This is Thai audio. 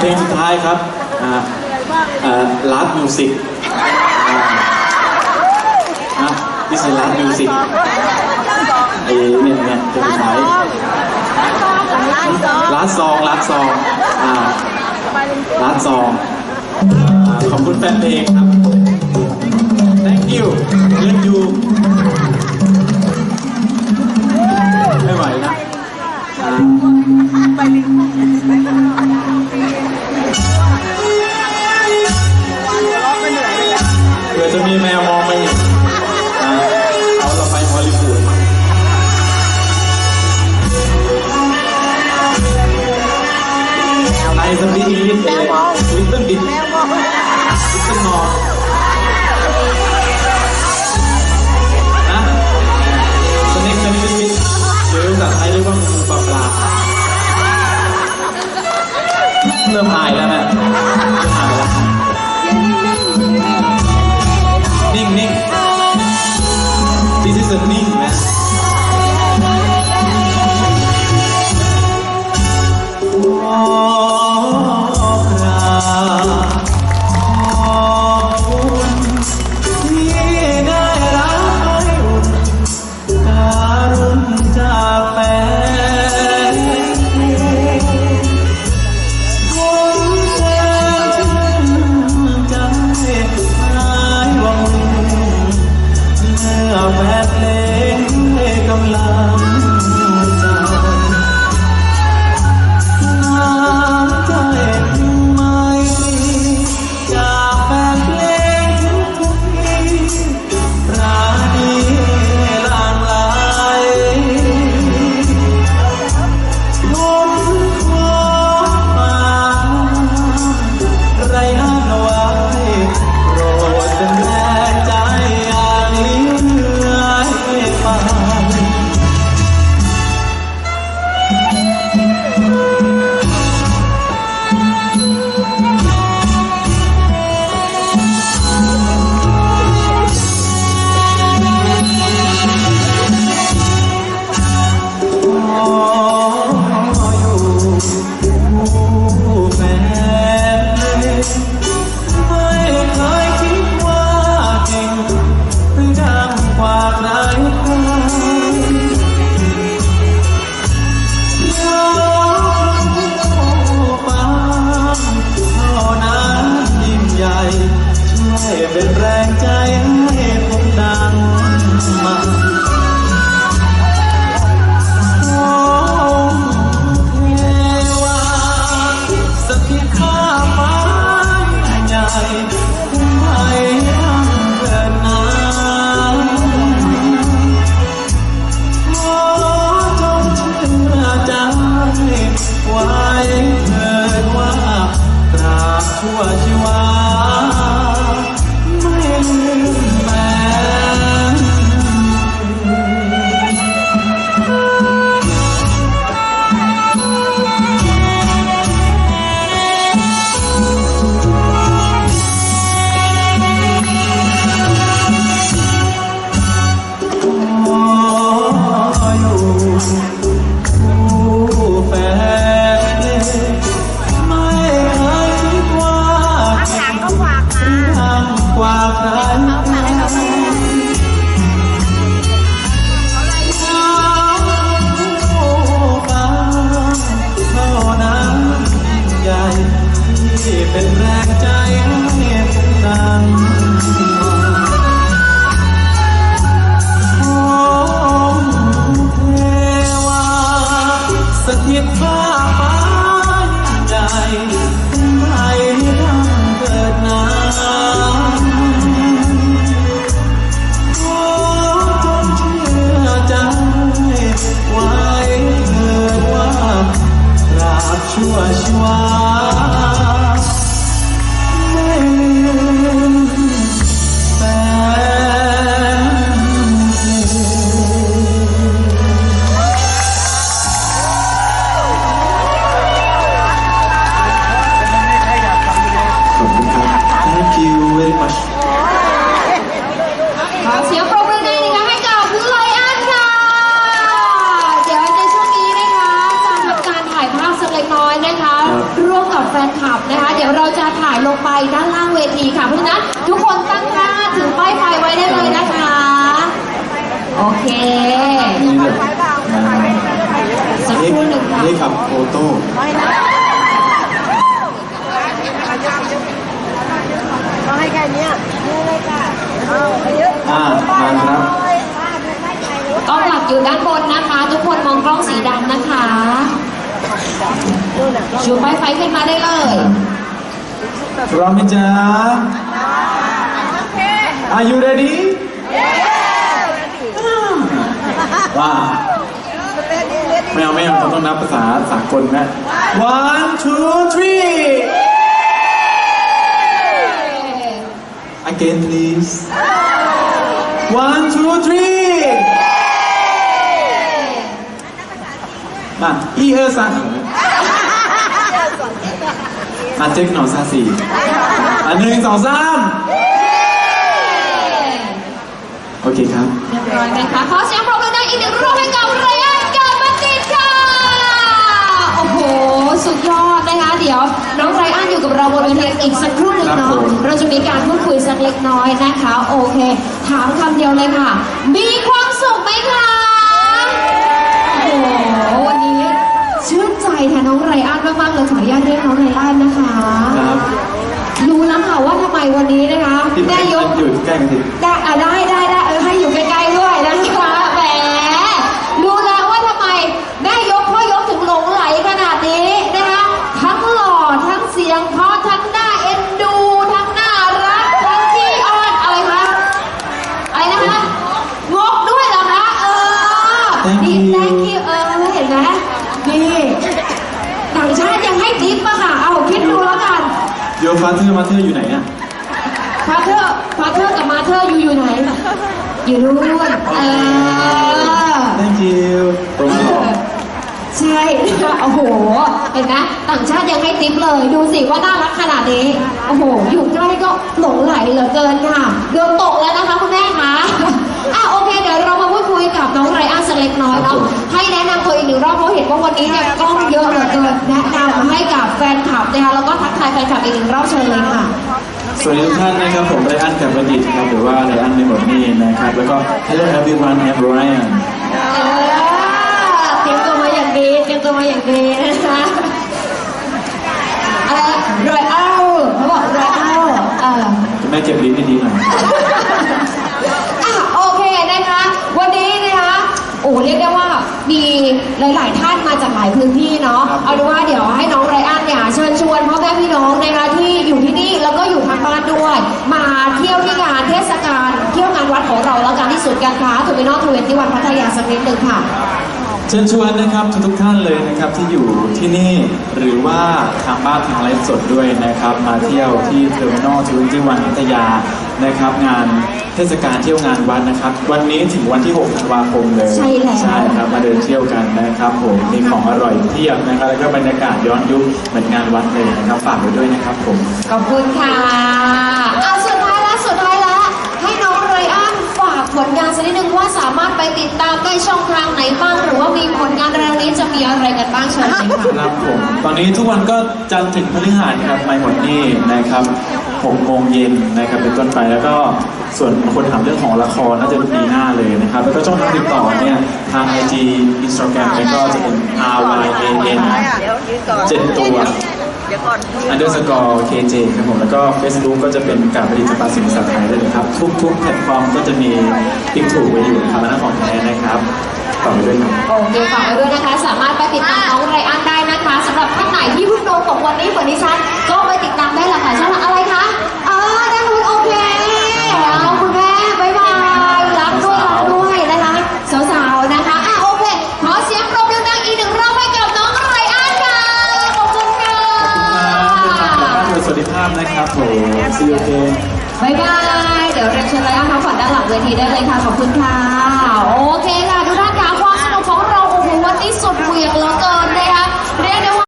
เพลงสุดท้ายครับลัดมิวสิกนะดิสนีย์ลัดมิวสิกเอเนี่ยเนี่ยเพลงสุดท้ายลัดซองลัดซองลัดซองขอบคุณแฟนเพลงครับ thank you love you ไม่ไหวนะไปเลย แมวมองไม่เห็นเอาเราไปฮอลลีวูดในสตินี้ลิวเติ้ลลิตเติ้ลดิลิตเติ้องนะสนิทสนิทสนิทเดี๋ยวภาษาไทยเรียกว่างูปลาปลาเริ่มหายแล้ว ไปด้านล่างเวทีค่ะ เพราะฉะนั้นทุกคนตั้งท่าถือป้ายไฟไว้ได้เลยนะคะ โอเคนี่เลยนะสักครู่หนึ่งค่ะนี่ครับโอโต้ก็ให้แค่เนี้ยดูเลยค่ะเอาไปเยอะอ่ามาครับป้าดูไม่ใจรู้กล้องหลักอยู่ด้านบนนะคะ ทุกคนมองกล้องสีดำนะคะดูน่ะชูป้ายไฟขึ้นมาได้เลย พร้อมไหมจ๊ะ Are you ready ว้าไม่เอาไม่เอาเราต้องนับภาษาสากลแม่ one two three again please one two three มาอีเออซัง มาเจ๊กหน่อซาสีอันหนึ่งสองสามโอเคครับ เรียบร้อยไหมคะขอเสียงปรบมือดังอีกหนึ่งรอบให้กับไรอันกับบัณฑิตค่ะ โอ้โห สุดยอดนะคะ เดี๋ยวน้องไรอันอยู่กับเราบนเวทีอีกสักครู่หนึ่งครับเนาะผมเราจะมีการพูดคุยสักเล็กน้อยนะคะ โอเค ถามคำเดียวเลยค่ะ มีความสุขไหมคะ โอ้โห วันนี้ชื่นใจแทนน้องไรอันมากๆเลยขออนุญาตเรียกน้องไรอันนะคะ ครับ รู้แล้วค่ะว่าทำไมวันนี้นะคะ พี่ ได้ยก อยู่ใกล้กันสิได้อะได้ได้ได้เออให้อยู่ใกล้ๆด้วยนะคะแหมรู้แล้วว่าทำไมได้ยกพ่อยกถึงหลงไหลขนาดนี้นะคะทั้งหล่อทั้งเสียงเพราะทั้งหน้าเอ็นดูทั้งน่ารักทั้งขี้อ้อนอะไรคะอะไรนะคะงกด้วยเหรอคะเออ Thank นี่ you thank you เออเห็นไหมนี่ต่างชาติยังให้ทิปอะค่ะเอาคิดดูแล้วกัน โยฟาเธอร์มาเธอร์อยู่ไหนอะ ฟาเธอร์ฟาเธอร์กับมาเธอร์อยู่อยู่ไหน อยู่นู่นเออ thank you ตรงหรอใช่ โอ้โห เห็นไหมต่างชาติยังให้ทิปเลย ดูสิว่าน่ารักขนาดนี้ โอ้โห อยู่ใกล้ก็หลงไหลเหลือเกินค่ะโดนตกแล้วนะคะคุณแม่คะอะโอเค เดี๋ยวเรามาพูดคุยกับน้องไรอันสักเล็กน้อยเนาะ ให้แนะนำตัวอีกหนึ่งรอบเพราะเห็นว่าวันนี้เนี่ยกล้องเยอะเหลือเกินแนะนำให้กับแฟนคลับนะคะแล้วก็ทักทายแฟนคลับอีกหนึ่งรอบเชิญเลยค่ะ สวัสดีทุกท่านนะครับผมไรอันกับบัณฑิตครับหรือว่าไรอันในหมดนี่นะครับ แล้วก็ hello everyone I'm Brian เออเตรียมตัวมาอย่างดีเตรียมตัวมาอย่างดีนะคะอะไรรอยเอ้าเขาบอกรอยเอ้าเออคุณแม่เก็บลิ้นให้ดีหน่อยอะโอเคนะคะ วันนี้นะคะโอ้เรียกได้ว่า มีหลาย ๆ ท่านมาจากหลายพื้นที่เนาะครับเอาดูว่าเดี๋ยวให้น้องไรอันเนี่ยเชิญชวนพ่อแม่พี่น้องนะคะที่อยู่ที่นี่แล้วก็อยู่ทางบ้านด้วย มาเที่ยวที่งานเทศกาลเที่ยวงานวัดของเราแล้วกันที่ศูนย์การค้าทูเวนอลทเวนตี้วันพัทยาสักนิดหนึ่งค่ะเชิญชวนนะครับทุกๆท่านเลยนะครับที่อยู่ที่นี่หรือว่าทางบ้านทางไลฟ์สดด้วยนะครับ มาเที่ยวที่เทอร์มินอลทเวนตี้วันพัทยา นะครับ งานเทศกาลเที่ยวงานวัดนะครับ วันนี้ถึงวันที่6ธันวาคมเลยใช่แล้ว ใช่ครับมาเดินเที่ยวกันนะครับผมมีของอร่อยเพียบนะครับแล้วก็บรรยากาศย้อนยุคเหมือนงานวัดเลยนะครับฝากไว้ด้วยนะครับผม ขอบคุณค่ะอะสุดท้ายละสุดท้ายละให้น้องไรอันฝากผลงานสักนิดนึงว่าสามารถไปติดตามได้ช่องทางไหนบ้างหรือว่ามีผลงานเร็วนี้จะมีอะไรกันบ้างเชิญเลยค่ะ ครับผมตอนนี้ทุกวันก็จันทร์ถึงพฤหัสครับไม่หมดนี่นะครับ 6โมงเย็นนะครับเป็นต้นไปแล้วก็ส่วนคนถามเรื่องของละครน่าจะปีหน้าเลยนะครับแล้วก็ช่องทางติดต่อเนี่ยทาง IG Instagram เนี่ยก็จะเป็น R Y A N เดี๋ยวยืนก่อนเจ็ดตัวเดี๋ยวก่อน underscore KJ ครับผมแล้วก็ Facebook ก็จะเป็นการผลิตภาษาสินภาษาไทยด้วยนะครับ ทุกๆแพลตฟอร์มก็จะมีติ๊กถูกไว้อยู่นะครับอันนั้นของแท้นะครับฝากไว้ด้วยครับโอเคฝากไว้ด้วยนะคะ สามารถไปติดตามน้องไรอันได้นะคะสำหรับท่านไหนที่เพิ่งดูของวันนี้เหมือนดิฉันก็าพนะครับผม See you again บายบาย เดี๋ยวเรียนเชิญไรอันพักผ่อนด้านหลังเวทีได้เลยค่ะ ขอบคุณค่ะ โอเคค่ะ ดูด้านขาความสนุกของเราโอ้โหวันนี้สุดเหวี่ยงเหลือเกิน